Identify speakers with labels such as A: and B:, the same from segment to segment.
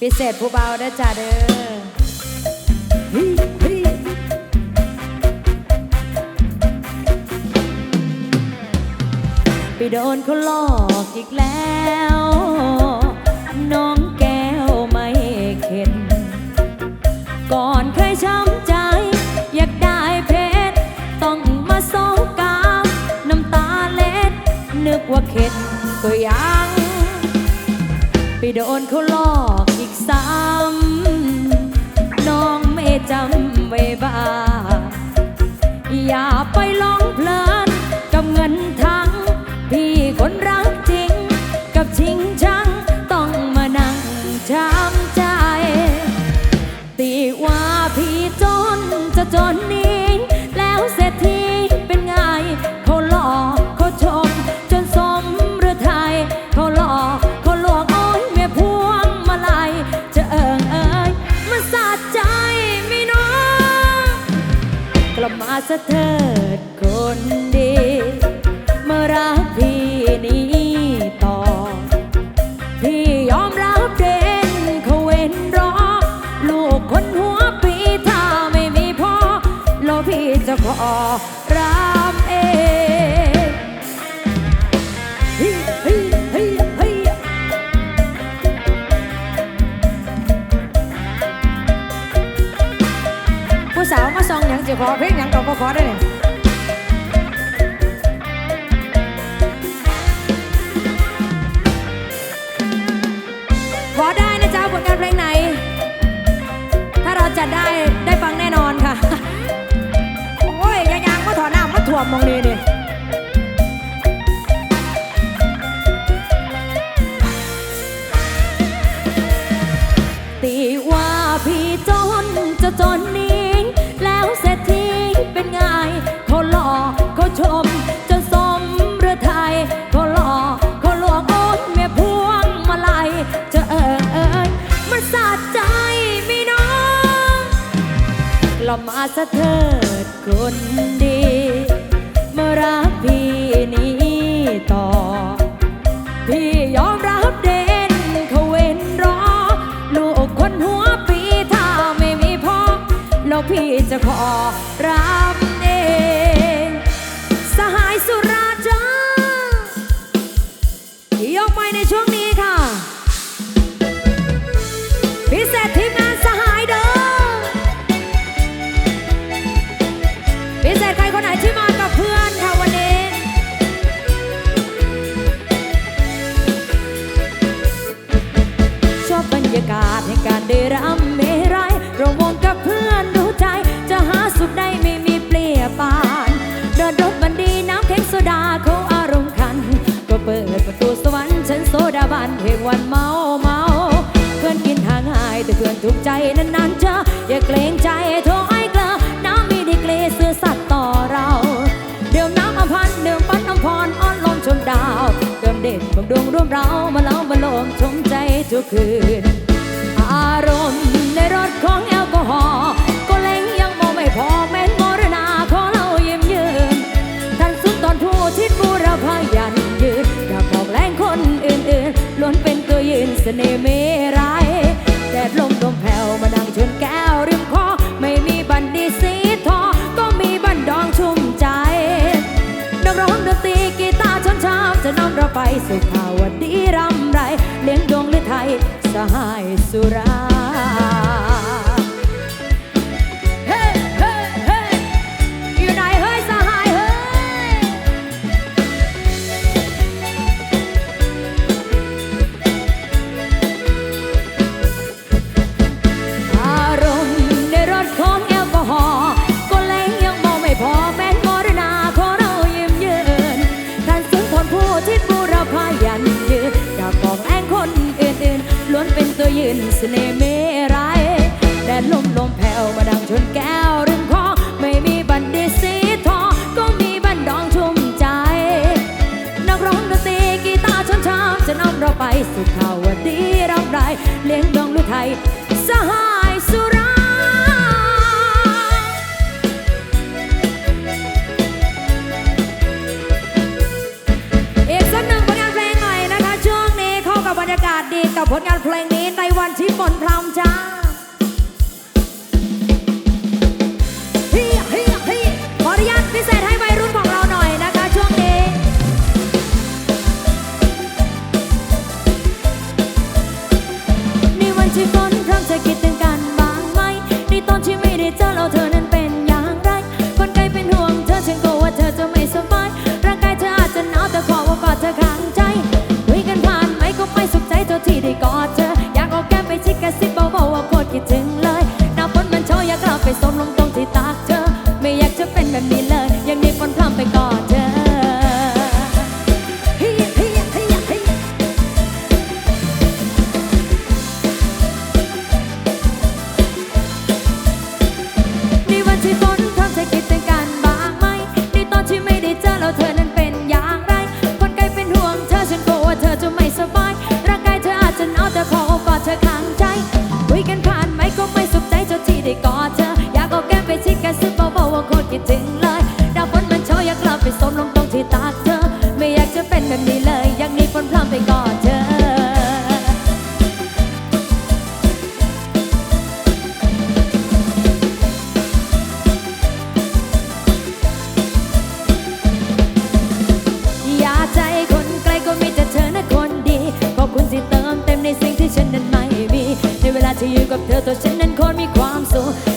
A: พิเศษผู้เบาเด้จ้าเด้อไปโดนเขาหลอกอีกแล้ว น้องแก้วไม่เข็ด ก่อนเคยช้ำใจ อยากได้เพชร ต้องมาโซกามน้ำตาเล็ด นึกว่าเข็ดก็ยัง ไปโดนเขาหลอก ซ้ำน้องไม่จำไว้บ้า อย่าไปลองเพลิ ขอได้เนี่ยขอได้นะจ๊ะผลงานเพลงไหน ถ้าเราจะได้ได้ฟังแน่นอนค่ะ โอ้ยยังยังมาถอดน้ามาถ่วมมองนี่นี่ย กลับมาซะเถิดคนดีมารักพี่นี้ต่อ พี่ยอมรับเด่นเขาเว้นรอ ลูกคนหัวปีถ้าไม่มีพ่อแล้วพี่จะขอรัก เดินรถบันดีน้ำแข็งโซดาเขาอารมณ์ขัน ก็เปิดประตูสวรรค์ฉันโซดาบันเพลงวันเมาเมาเพื่อนกินห่างหายแต่เพื่อนถูกใจนานๆเจออย่าเกรงใจโทรไอ้เกลอน้ำมีดีเกรเสื่อสัตย์ต่อเรา เดี๋ยวน้ำอภันเดี๋ยวปั้นน้ำพรอ้อนลมชมดาวเติมเด่นบำดวงร่วมเรามาเล่ามาลมชมใจทุกคืน อารมณ์ในรถของแอลกอฮอล์ ตัว บนพระ มี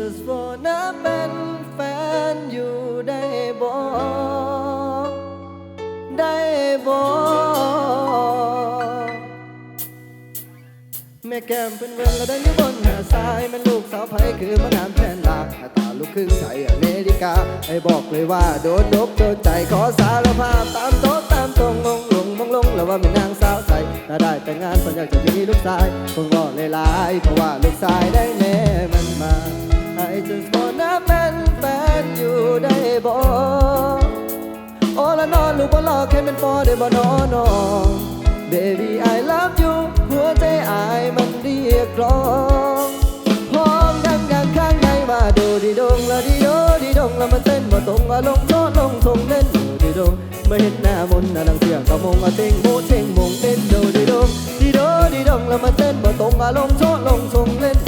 B: just wanna เป็นแฟนอยู่ได้บ่ได้บ่แม่แก้มเป็นเมืองและเดินอยู่บนหาดทรายมันลูกสาวไผคือมางามแทนหลากหน้าตาลูกครึ่งไทยอเมริกาไอ้บอกเลยว่าโดนนกโดนใจขอสารภาพตามโต๊ะตามตรงงงลงมงลงแล้วว่าเป็นนางสาวไทยถ้าได้แต่งงานฝันอยากจะมีลูกชายคงรอเลยลายๆเพราะว่าลูกชายได้แม่มันมา I just wanna เป็นแฟนอยู่ได้บ่โอ้ละนอนลูกบ่รอแค่เป็นฟอได้บ่นอนนอง Baby I love you หัวใจอายมันเรียกร้องพร้อมดังดังข้างในว่าโดดีดงละดีโดดีดงล้วมันเต้นบ่ตรงว่าลงโทษลงทรงเล่นโดดีดงเมื่อเห็นหน้ามนต์น่ะดังเสียงกระมงอะเต็งโมเชงมงเต้นโดดีดงดีโดดีดงล้วมันเต้นบ่ตรงว่าลงโทษลงทรงเล่น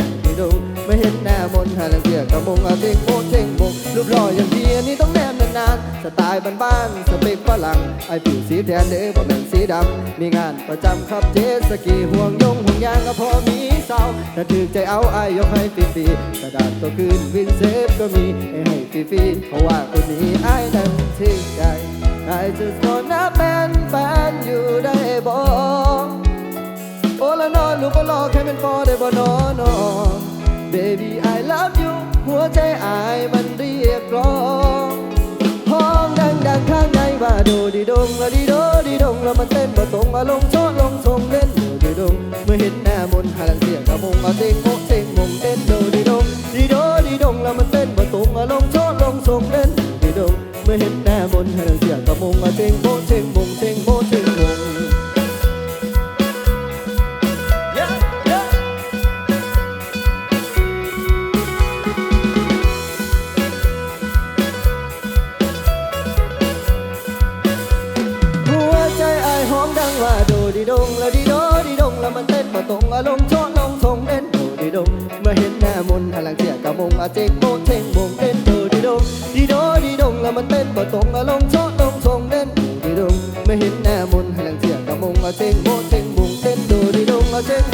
B: ดงเมื่อเห็นหน้ามนหาดังเสียกระมงอะเต็งโมเชงมงรูปหล่ออย่างดีอันนี้ต้องแนมนานๆสไตล์บ้านๆสเปคฝรั่งไอผิวสีแทนเด้อบ่แม่นสีดำมีงานประจำครับเจสกีห่วงยงห่วงยางก็พอมีเศร้าถ้าถึกใจเอาไอายยกให้ฟรีๆกระดาษตัวคืนวินเซฟก็มีให้ให้ฟรีๆเพราะว่าคนนี้ไอายนั้นทิ้งใจ I just wanna เป็นแฟนอยู่ได้บ่โอ้ ละนอนลูกบ่รอแค่เป็นฟอได้บ่นอนนอน Baby I love you หัวใจอายมันเรียกร้องห้องดังดังข้างในว่าโดดีดงละดีโดดีดงแล้วมันเต้นบ่ตรงมาลงโชดลงทรงเล่นโดดีดงเมื่อเห็นหน้ามนหาลังเสียงกระมงเอาเต็งโมเต็งมงเต้นโดดีดงดีโดดีดงแล้วมันเต้นบ่ตรงมาลงโชดลงทรงเล่นดดีดงเมื่อเห็นหน้ามนหาลัง ดีด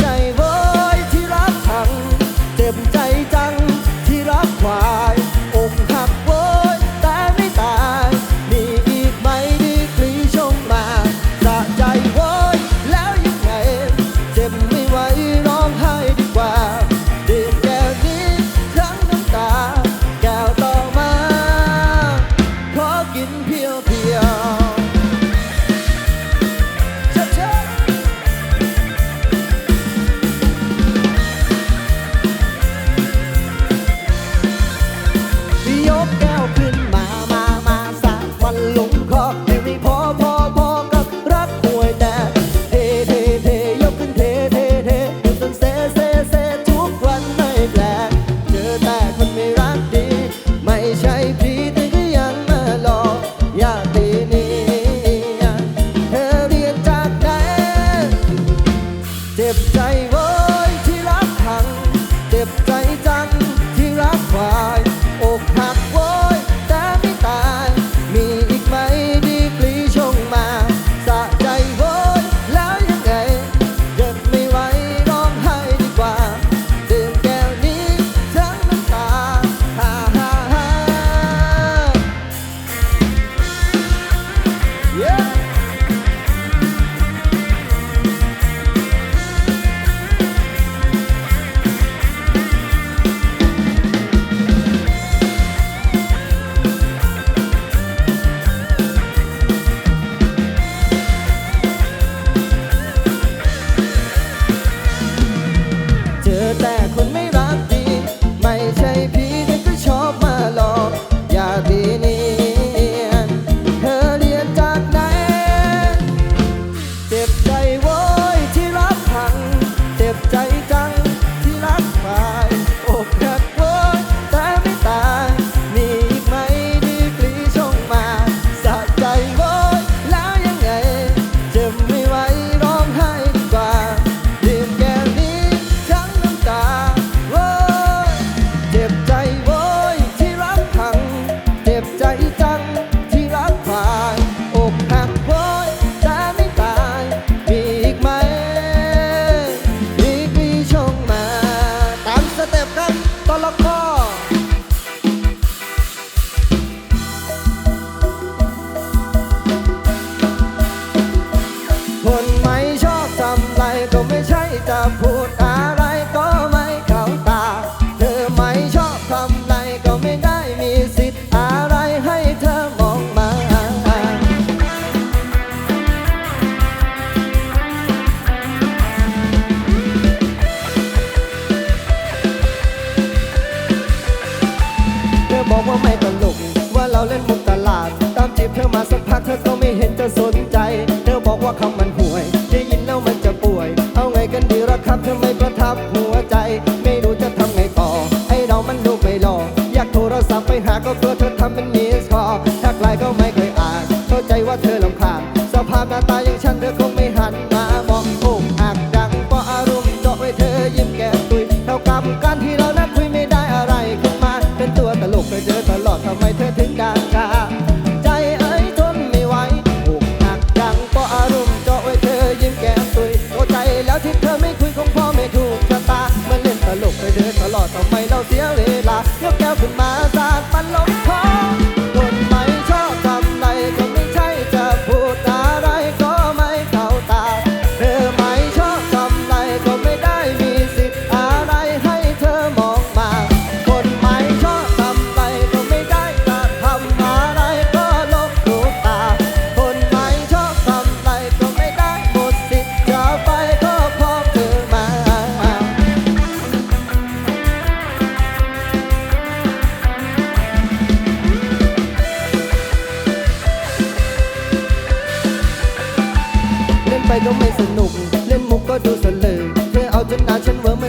B: ใจเว้ยที่รักทังเต็มีบเธอมาสักพักเธอก็ไม่เห็นจะสนใจ เธอบอกว่าคำมันห่วยได้ยินแล้วมันจะป่วย เอาไงกันดีรักครับเธอไม่ประทับหัวใจ ไม่รู้จะทำไงต่อ ไอเรามันดูไปหล่ออยากโทรศัพท์ไปหาก็เพื่อ 啊 ก็ไม่สนุก เล่นมุกก็ดูสลือเธอเอาจนตาฉันเวิร์ม